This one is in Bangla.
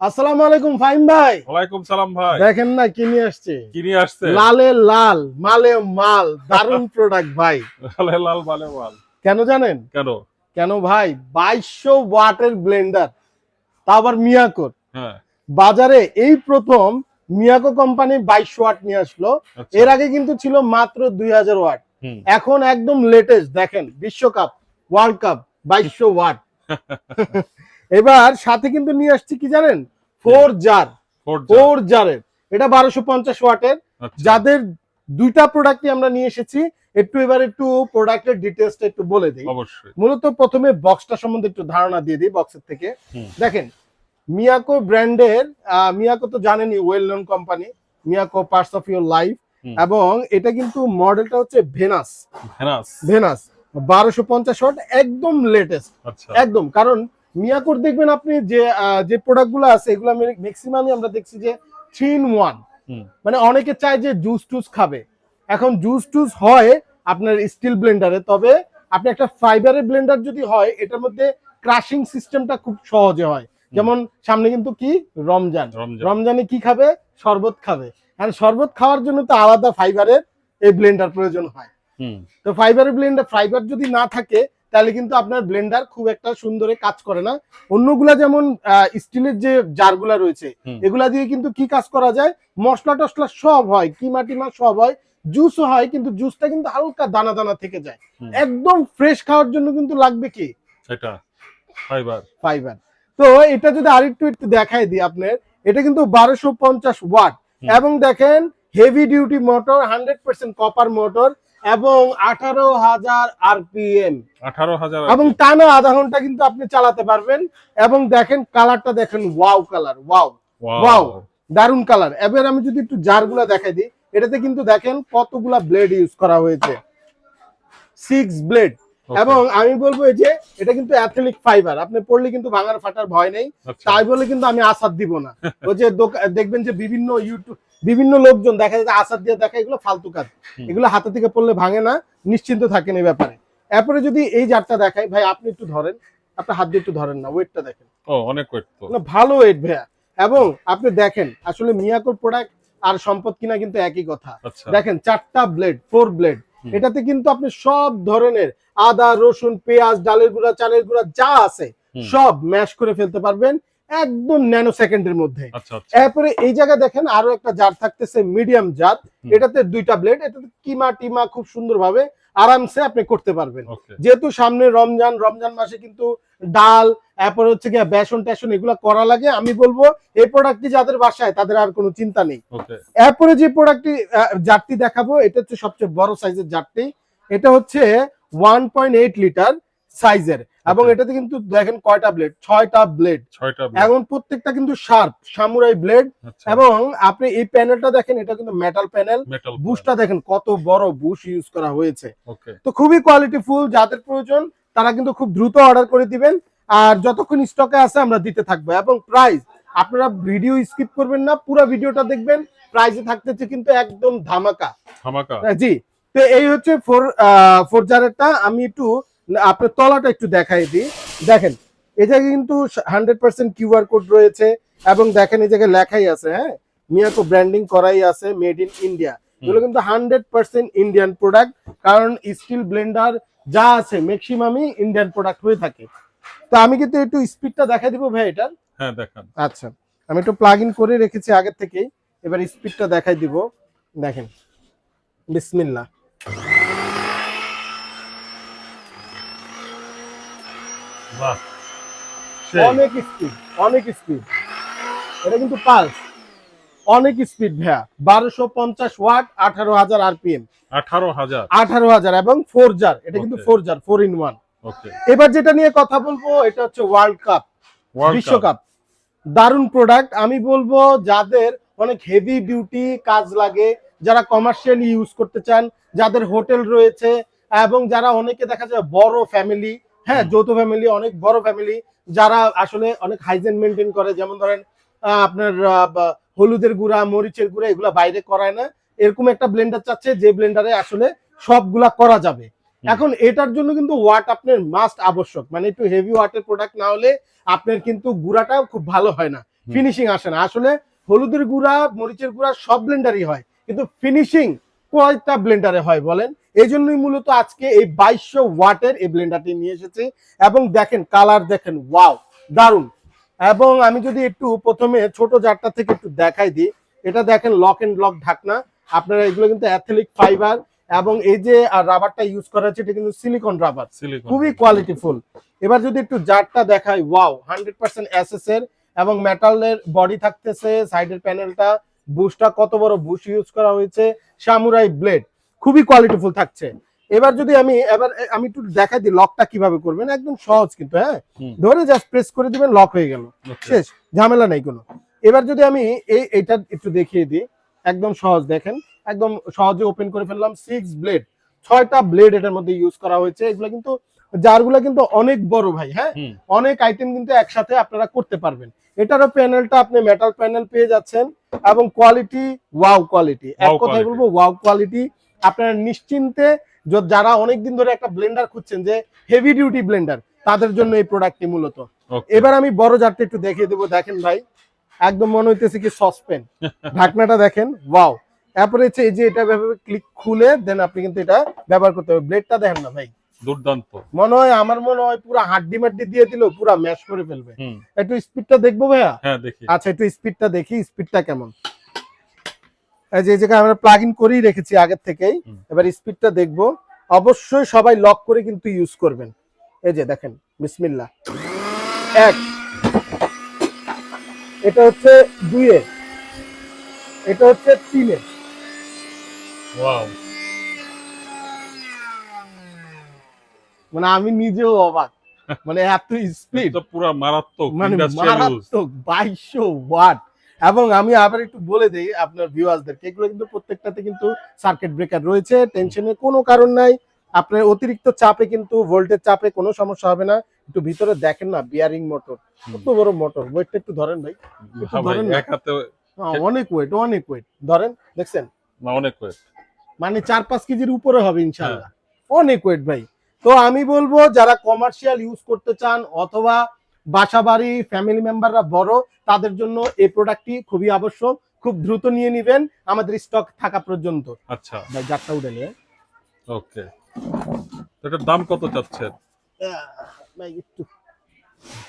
আসসালামু আলাইকুম ফাইম ভাই। ওয়ালাইকুম সালাম ভাই। দেখেন না কি নিয়ে আসছে? কি নিয়ে আসছে? লালে লাল মালে মাল দারুণ প্রোডাক্ট ভাই। লালে লাল বালে মাল। কেন জানেন? কেন? কেন ভাই? বাইশশো ওয়াটের ব্লেন্ডার তা আবার মিয়াকোর। হ্যাঁ। বাজারে এই প্রথম মিয়াকো কোম্পানি বাইশশো ওয়াট নিয়ে আসলো। আচ্ছা। এর আগে কিন্তু ছিল মাত্র দুই হাজার ওয়াট। এখন একদম লেটেস্ট দেখেন বিশ্বকাপ ওয়ার্ল্ড কাপ বাইশশো ওয়াট। এবার সাথে কিন্তু নিয়ে আসছি কি জানেন? ফোর জার ফোর জারের এটা বারোশো পঞ্চাশ ওয়াটের। আচ্ছা। যাদের দুইটা প্রোডাক্টই আমরা নিয়ে এসেছি একটু এবার একটু প্রোডাক্টের ডিটেলসটা একটু বলে দিই। মূলত প্রথমে বক্সটা সম্বন্ধে একটু ধারণা দিয়ে দিই বক্সের থেকে। দেখেন মিয়াকো ব্র্যান্ডের মিয়াকো তো জানেনই well known company Miyako parts of your life এবং এটা কিন্তু মডেলটা হচ্ছে ভেনাস ভেনাস ভেনাস বারোশো পঞ্চাশ ওয়াট একদম লেটেস্ট আচ্ছা। একদম কারণ মিয়াকোর দেখবেন আপনি যে যে প্রোডাক্টগুলো আছে এগুলো ম্যাক্সিমামই আমরা দেখছি যে থ্রি ইন ওয়ান মানে অনেকে চায় যে জুস টুস খাবে। এখন জুস টুস হয় আপনার স্টিল ব্লেন্ডারে তবে আপনি একটা ফাইবারের ব্লেন্ডার যদি হয় এটার মধ্যে ক্রাশিং সিস্টেমটা খুব সহজে হয়। যেমন সামনে কিন্তু কি? রমজান। রমজান। রমজানে কি খাবে? শরবত খাবে। আর শরবত খাওয়ার জন্য তো আলাদা ফাইবারের এই ব্লেন্ডার প্রয়োজন হয়। তো ফাইবারের ব্লেন্ডার ফাইবার যদি না থাকে তাহলে কিন্তু আপনার ব্লেন্ডার খুব একটা সুন্দরে কাজ করে না। অন্যগুলা যেমন স্টিলের যে জারগুলা রয়েছে এগুলা দিয়ে কিন্তু কি কাজ করা যায়? মশলা টসলা সব হয় কিমা টিমা সব হয় জুসও হয় কিন্তু জুসটা কিন্তু হালকা দানা দানা থেকে যায়। একদম ফ্রেশ খাওয়ার জন্য কিন্তু লাগবে কি? এটা ফাইবার ফাইবার তো এটা যদি আরেকটু একটু দেখাই দিই আপনার এটা কিন্তু বারোশো পঞ্চাশ ওয়াট। এবং দেখেন heavy duty motor hundred percent copper motor এবং আঠারো হাজার আরপিএম। আঠারো হাজার এবং টানা আধা ঘণ্টা কিন্তু আপনি চালাতে পারবেন। এবং দেখেন কালারটা দেখেন ওয়াও কালার ওয়াও wow। দারুণ কালার। এবার আমি যদি একটু জারগুলা দেখাই দিই এটাতে কিন্তু দেখেন কতগুলা ব্লেড ইউজ করা হয়েছে। সিক্স ব্লেড এবং আমি বলব এই যে এটা কিন্তু অ্যাথলিক ফাইবার আপনি পড়লে কিন্তু ভাঙার ফাটার ভয় নেই। আচ্ছা। তাই বলে কিন্তু আমি আসাদ দিব না। ওই যে দেখবেন যে বিভিন্ন ইউটিউব বিভিন্ন লোকজন দেখা যায় যে আসাদ দিয়ে দেখা এগুলো ফালতু কাজ। এগুলো হাতে থেকে পড়লে ভাঙে না নিশ্চিন্ত থাকেন এই ব্যাপারে। এরপরে যদি এই জারটা দেখাই ভাই আপনি একটু ধরেন আপনার হাত দিয়ে একটু ধরেন না ওয়েটটা দেখেন। ও অনেক ওয়েট না ভালো ওয়েট ভাইয়া। এবং আপনি দেখেন আসলে মিয়াকোর প্রোডাক্ট আর সম্পদ কিনা কিন্তু একই কথা। আচ্ছা। দেখেন চারটা ব্লেড ফোর ব্লেড এটাতে কিন্তু আপনি সব ধরনের আদা রসুন পেঁয়াজ ডালের গুঁড়া চালের গুঁড়া যা আছে সব ম্যাশ করে ফেলতে পারবেন। একদম ন্যানো সেকেন্ডের মধ্যে। আচ্ছা আচ্ছা। এরপরে এই জায়গায় দেখেন আরও একটা জার থাকতেছে মিডিয়াম জার। এটাতে দুইটা ব্লেড এটাতে কিমা টিমা খুব সুন্দরভাবে আরামসে আপনি করতে পারবেন। যেহেতু সামনে রমজান রমজান মাসে কিন্তু ডাল এরপরে হচ্ছে গিয়ে বেসন টেসন এগুলো করা লাগে। আমি বলব এই প্রোডাক্টটি যাদের বাসায় তাদের আর কোনো চিন্তা নেই। এরপরে যে প্রোডাক্টটি জারটি দেখাবো এটা হচ্ছে সবচেয়ে বড় সাইজের জারটি। এটা হচ্ছে ওয়ান পয়েন্ট এইট লিটার সাইজের এবং এটাতে কিন্তু দেখেন কয়টা ব্লেড ছয়টা ব্লেড ছয়টা এবং প্রত্যেকটা কিন্তু শার্প সামুরাই ব্লেড আচ্ছা। এবং আপনি এই প্যানেলটা দেখেন এটা কিন্তু মেটাল প্যানেল বুশটা দেখেন কত বড় বুশ ইউজ করা হয়েছে। তো খুবই কোয়ালিটিফুল যাদের প্রয়োজন তারা কিন্তু খুব দ্রুত অর্ডার করে দিবেন। আর যতক্ষণ স্টকে আছে আমরা দিতে থাকব। এবং প্রাইস আপনারা ভিডিও স্কিপ করবেন না পুরো ভিডিওটা দেখবেন। প্রাইসে থাকতেছে কিন্তু একদম ধামাকা। ধামাকা। জি। তো এই হচ্ছে ফোর ফোর জারেরটা আমি একটু আপনার তলাটা একটু দেখাই দিই। দেখেন এই জায়গায় কিন্তু হান্ড্রেড পার্সেন্ট কিউআর কোড রয়েছে এবং দেখেন এই জায়গায় লেখাই আছে হ্যাঁ? মিয়াকো ব্র্যান্ডিং করাই আছে মেড ইন ইন্ডিয়া এগুলো কিন্তু হান্ড্রেড পার্সেন্ট ইন্ডিয়ান প্রোডাক্ট কারণ স্টিল ব্লেন্ডার যা আছে ম্যাক্সিমামই ইন্ডিয়ান প্রোডাক্ট হয়ে থাকে। তো আমি কিন্তু একটু স্পিডটা দেখাই দিব ভাই এটার। হ্যাঁ দেখান। আচ্ছা আমি একটু প্লাগ ইন করে রেখেছি আগের থেকেই এবার স্পিডটা দেখাই দিব। দেখেন বিসমিল্লাহ। বাহ। অনেক স্পিড অনেক স্পিড এটা কিন্তু পালস অনেক স্পিড ভাইয়া। বারোশো পঞ্চাশ ওয়াট আঠারো হাজার আরপিএম আঠারো হাজার। আঠারো হাজার এবং ফোর জার এটা কিন্তু four jar four in one এবার যেটা নিয়ে কথা বলব এটা হচ্ছে ওয়ার্ল্ড কাপ বিশ্বকাপ। দারুণ প্রোডাক্ট আমি বলব যাদের অনেক হেভি ডিউটি কাজ লাগে যারা কমার্শিয়ালি ইউজ করতে চান যাদের হোটেল রয়েছে এবং যারা অনেকে দেখা যায় বড় ফ্যামিলি হ্যাঁ যৌথ ফ্যামিলি অনেক বড় ফ্যামিলি যারা আসলে অনেক হাইজেন মেনটেন করে। যেমন ধরেন আপনার হলুদের গুঁড়া মরিচের গুঁড়া এগুলা বাইরে করায় না। এরকম একটা ব্লেন্ডার চাচ্ছে যে ব্লেন্ডারে আসলে সবগুলা করা যাবে। এখন এটার জন্য কিন্তু ওয়াট আপনার মাস্ট আবশ্যক। মানে একটু হেভি ওয়াটের প্রোডাক্ট না হলে আপনার কিন্তু গুঁড়াটা খুব ভালো হয় না। ফিনিশিং আসে না। আসলে হলুদের গুঁড়া মরিচের গুঁড়া সব ব্লেন্ডারই হয়। কিন্তু ফিনিশিং কয়টা ব্লেন্ডারে হয় বলেন? এই জন্যই মূলত আজকে এই বাইশশো ওয়াটের এই ব্লেন্ডারটি নিয়ে এসেছি। এবং দেখেন কালার দেখেন ওয়াও দারুণ এবং আমি যদি একটু প্রথমে ছোট জারটা থেকে একটু দেখাই দিই এটা দেখেন লক এন্ড লক ঢাকনা। আপনারা এগুলো কিন্তু অ্যাথলিক ফাইবার এবং এই যে রাবারটা ইউজ করা হচ্ছে এটা কিন্তু সিলিকন রাবার খুবই কোয়ালিটিফুল এবার যদি একটু জারটা দেখাই ওয়াও হান্ড্রেড পার্সেন্ট এসএস এর এবং মেটালের বডি থাকতেছে সাইডের প্যানেলটা বুশটা কত বড় বুশ ইউজ করা হয়েছে সামুরাই ব্লেড খুবই কোয়ালিটিফুল থাকছে। এবার যদি আমি এবার আমি একটু দেখাই দিই লকটা কীভাবে করবেন একদম সহজ কিন্তু হ্যাঁ? ধরে জাস্ট প্রেস করে দিবেন লক হয়ে গেল। শেষ ঝামেলা নাই কোনো। এবার যদি আমি এই এইটা একটু দেখিয়ে দিই একদম সহজ দেখেন একদম সহজে ওপেন করে ফেললাম সিক্স ব্লেড ছয়টা ব্লেড এটার মধ্যে ইউজ করা হয়েছে এগুলো কিন্তু জারগুলো কিন্তু অনেক বড় ভাই হ্যাঁ? অনেক আইটেম কিন্তু একসাথে আপনারা করতে পারবেন। এটারও প্যানেলটা আপনি মেটাল প্যানেল পেয়ে যাচ্ছেন এবং কোয়ালিটি ওয়াও কোয়ালিটি এক কথায় বলব ওয়াও কোয়ালিটি আপনারা নিশ্চিন্তে যারা অনেকদিন ধরে একটা ব্লেন্ডার খুঁজছেন যে হেভি ডিউটি ব্লেন্ডার তাদের জন্য এই প্রোডাক্টটি মূলত। এবার আমি বড় জারটা একটু দেখিয়ে দেবো দেখেন ভাই একদম মনে হইতেছে কি সসপেন ঢাকনাটা দেখেন ওয়াও তারপরে হচ্ছে এই যে এটা ক্লিক খুলে দেন আপনি কিন্তু এটা ব্যবহার করতে হবে ব্লেডটা দেখেন না ভাই? দুর্দান্ত। মনে হয় আমার মনে হয় পুরো হাড্ডি মাড্ডি দিয়ে দিল পুরো ম্যাশ করে ফেলবে। একটু স্পিডটা দেখব ভাইয়া? হ্যাঁ দেখি। আচ্ছা একটু স্পিডটা দেখি স্পিডটা কেমন? যে জায়গায় আমরা প্লাগ ইন করেই রেখেছি আগের থেকেই। এবার স্পিডটা দেখব। অবশ্যই সবাই লক করে কিন্তু ইউজ করবেন। এই যে দেখেন বিসমিল্লাহ। এক। এটা হচ্ছে দুইয়ে। এটা হচ্ছে তিনে। মানে আমি নিজেও অবাক। মানে এত স্পিড পুরো মারাত্মক মানে মারাত্মক বাইশশো ওয়াট। এবং আমি আবার একটু বলে দিই আপনার ভিউয়ার্সদেরকে এগুলো কিন্তু প্রত্যেকটাতে কিন্তু সার্কিট ব্রেকার রয়েছে টেনশনের কোনো কারণ নাই। আপনার অতিরিক্ত চাপে কিন্তু ভোল্টেজ চাপে কোনো সমস্যা হবে না। একটু ভিতরে দেখেন না বিয়ারিং মোটর কত বড় মোটর ওয়েটটা একটু ধরেন ভাই। হ্যাঁ ধরেন এক হাতে হ্যাঁ, অনেক ওয়েট অনেক ওয়েট ধরেন দেখছেন? না অনেক ওয়েট মানে চার পাঁচ কেজির উপরে হবে ইনশাল্লাহ হ্যাঁ। অনেক ওয়েট ভাই। তো আমি বলব যারা কমার্শিয়াল ইউজ করতে চান অথবা বাসা বাড়ি ফ্যামিলি মেম্বাররা বড় তাদের জন্য এই প্রোডাক্টটি খুবই আবশ্যক। খুব দ্রুত নিয়ে নেবেন। আমাদের স্টক থাকা পর্যন্ত। আচ্ছা। যাত্রা উঠে নিয়ে। ওকে এটার দাম কত চাচ্ছেন? ভাই একটু।